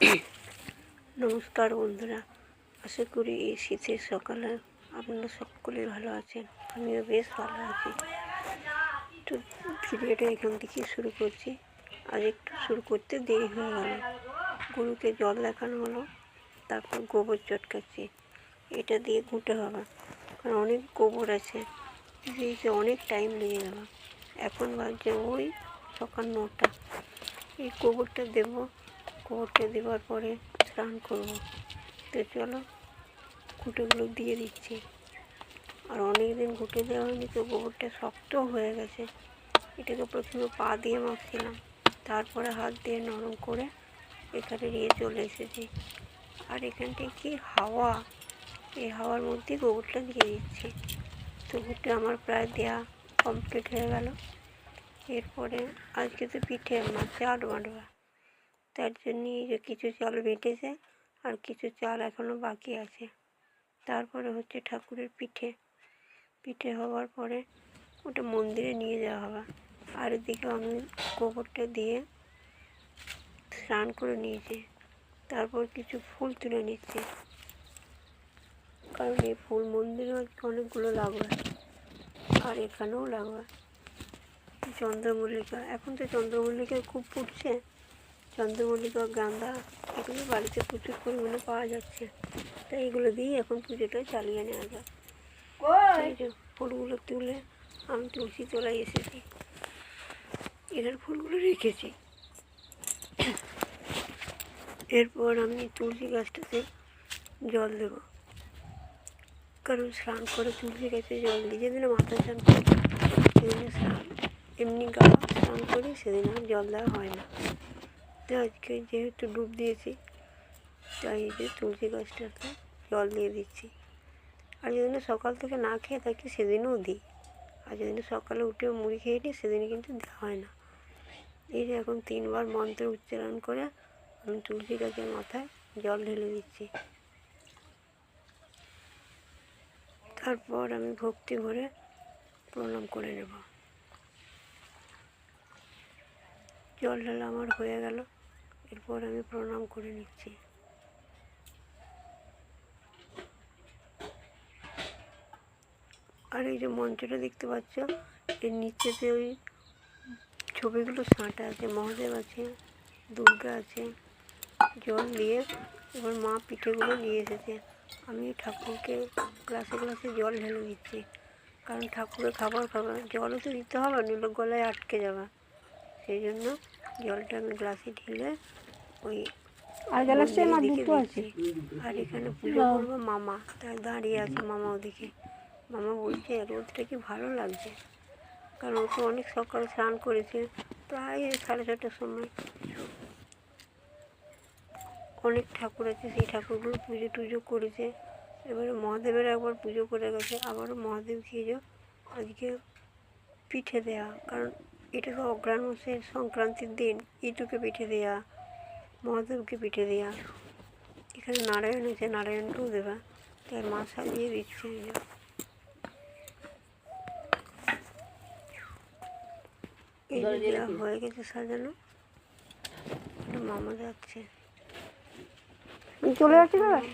নমস্কার বন্ধুরা, আশা করি এই শীতের সকালে আপনারা সকলেই ভালো আছেন, আমিও বেশ ভালো আছি। তো ভিডিওটা এখান থেকে শুরু করছি। আজ একটু শুরু করতে দেরি হয়ে গেল। গরুকে জল দেখানো হলো, তারপর গোবর চটকাচ্ছি। এটা দিয়ে ঘুঁটে হবে, কারণ অনেক গোবর আছে দিতে অনেক টাইম লেগে গেল। এখন বাজছে ওই সকাল নটা। এই গোবরটা দেবো গোবরটা দেওয়ার পরে স্নান করব। তো চলো কুটোগুলো দিয়ে দিচ্ছি। আর অনেক দিন ঘুটে দেওয়া হয়নি, তো গোবরটা শক্ত হয়ে গেছে। এটাকে প্রথমে পা দিয়ে মাখছিলাম। তারপরে হাত দিয়ে নরম করে এখানে নিয়ে চলে এসেছি। আর এখানটায় কি হাওয়া? এই হাওয়ার মধ্যে গোবরটা দিয়ে দিচ্ছি। তো ঘুটে আমার প্রায় দেওয়া কমপ্লিট হয়ে গেল। এরপরে আজকে তো পিঠে আমার চাল বাঁধবা। তার জন্য এই যে কিছু চাল বেটেছে আর কিছু চাল এখনও বাকি আছে। তারপরে হচ্ছে ঠাকুরের পিঠে। পিঠে হওয়ার পরে ওটা মন্দিরে নিয়ে যাওয়া হবে। আর এদিকে আমি গোবরটা দিয়ে স্নান করে নিয়েছি। তারপর কিছু ফুল তুলে নিচ্ছি। কারণ এই ফুল মন্দিরে অনেকগুলো লাগবে। আর এখানেও লাগবে। চন্দ্রমল্লিকা। এখন তো চন্দ্রমল্লিকা খুব ফুটছে। চন্দ্রমল্লিকা গাঁদা এগুলো বাড়িতে প্রচুর পরিমাণে পাওয়া যাচ্ছে। তাই এগুলো দিয়েই এখন পুজোটা চালিয়ে নেওয়া যায় ফুলগুলো তুলে আমি তুলসী তোলায় এসেছি। এদের ফুলগুলো রেখেছি। এরপর আমি তুলসী গাছটাতে জল দেব। কারণ স্নান করে তুলসী গাছে জল দিই। যেদিন মাথা স্নান করি সেদিনে স্নান এমনি গা স্নান করি সেদিন আর জল দেওয়া হয় না। আজকে যেহেতু ডুব দিয়েছি, তাই যে তুলসী গাছটাকে জল দিয়ে দিচ্ছি। আর যেদিনে সকাল থেকে না খেয়ে থাকি, সেদিনও দিই। আর যেদিনে সকালে উঠে মুড়ি খেয়ে নিই সেদিনে কিন্তু দেওয়া হয় না। এই যে এখন তিনবার মন্ত্র উচ্চারণ করে আমি তুলসী গাছের মাথায় জল ঢেলে দিচ্ছি। তারপর আমি ভক্তি ভরে প্রণাম করে নেব। জল ঢালা আমার হয়ে গেল। এরপর আমি প্রণাম করে নিচ্ছি। আর এই যে মঞ্চটা দেখতে পাচ্ছ, এর নিচেতে ওই ছবিগুলো সাঁটা আছে, মহাদেব আছে, দুর্গা আছে, জল দিয়ে এবার মা পিঠেগুলো নিয়ে এসেছে। আমি ঠাকুরকে গ্লাসে গ্লাসে জল ঢেলে দিচ্ছি, কারণ ঠাকুরের খাবার খাবার, জলও তো দিতে হবে নিলে গলায় আটকে যাবে। সেই জন্য জলটা আমি গ্লাসে ঢেলে ওই আর গ্লাসে আমার দুটো আছে। আর এখানে পুজো করব মামা। তাই দাঁড়িয়ে আছে মামা ওদিকে। মামা বলছে রোদটা কি ভালো লাগছে? কারণ ও তো অনেক সকাল স্নান করেছে প্রায় সাড়ে ছটার সময়। অনেক ঠাকুর আছে সেই ঠাকুরগুলো পুজো টুজো করেছে। এবারে মহাদেবের একবার পুজো করে গেছে। আবারও মহাদেব খেয়ে আজকে পিঠে দেয়া। কারণ এটা তো অগ্রাণ মাসের সংক্রান্তির দিন। ইটুকে পিঠে দেয়া মহাদেবকে পিঠে দেয়া। এখানে নারায়ণ আছে নারায়ণকেও দেবা। তাই মা সাজিয়ে দিচ্ছে। এই দেওয়া হয়ে গেছে সাজানো। মামা যাচ্ছে। চলে যাচ্ছি করবে।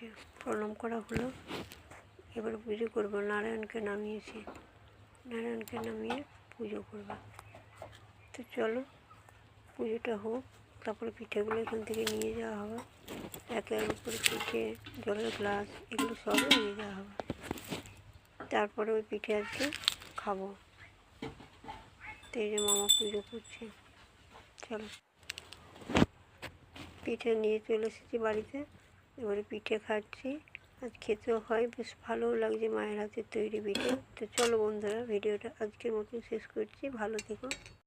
যে প্রণাম করা হলো। এবার পুজো করব। নারায়ণকে নামিয়েছি। নারায়ণকে নামিয়ে পুজো করব। তো চলো, পুজোটা হোক, তারপরে পিঠেগুলো এখান থেকে নিয়ে যাওয়া হবে। একের উপরে পিঠে, জলের গ্লাস, এগুলো সবই নিয়ে যাওয়া হবে। তারপরে ওই পিঠে আজকে খাব। তো এই যে মামা পুজো করছে। চলো। পিঠে নিয়ে চলে এসেছি বাড়িতে। এবারে পিঠে খাচ্ছি। আজ খেতেও হয়, বেশ ভালোও লাগছে মায়ের হাতের তৈরি পিঠে। তো চলো বন্ধুরা, ভিডিওটা আজকের মতন শেষ করছি। ভালো থেকো।